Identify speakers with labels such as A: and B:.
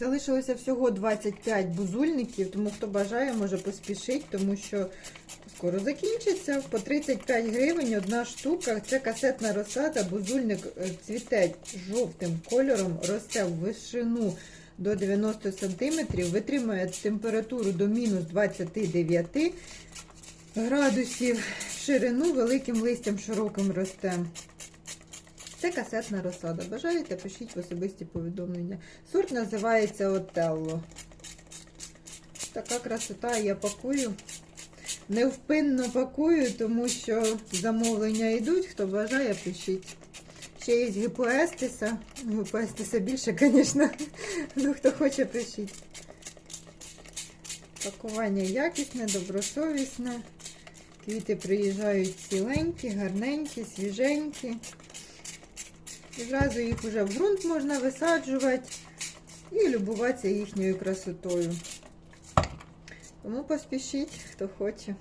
A: Залишилося всього 25 бузульників, тому хто бажає, може поспішити, тому що скоро закінчиться. По 35 гривень одна штука. Це касетна розсада. Бузульник е, цвіте жовтим кольором, росте в вишину до 90 см, витримує температуру до мінус 29 градусів, ширину великим листям широким росте. Це касетна розсада. Бажаєте, пишіть в особисті повідомлення. Сорт називається Отелло. Така красота я пакую. Невпинно пакую, тому що замовлення йдуть. Хто бажає, пишіть. Ще є гіпоестиса. Гіпоестиса більше, звісно. Ну, хто хоче, пишіть. Пакування якісне, добросовісне. Квіти приїжджають ціленькі, гарненькі, свіженькі. І зразу їх вже в ґрунт можна висаджувати і любуватися їхньою красотою. Тому поспішіть, хто хоче.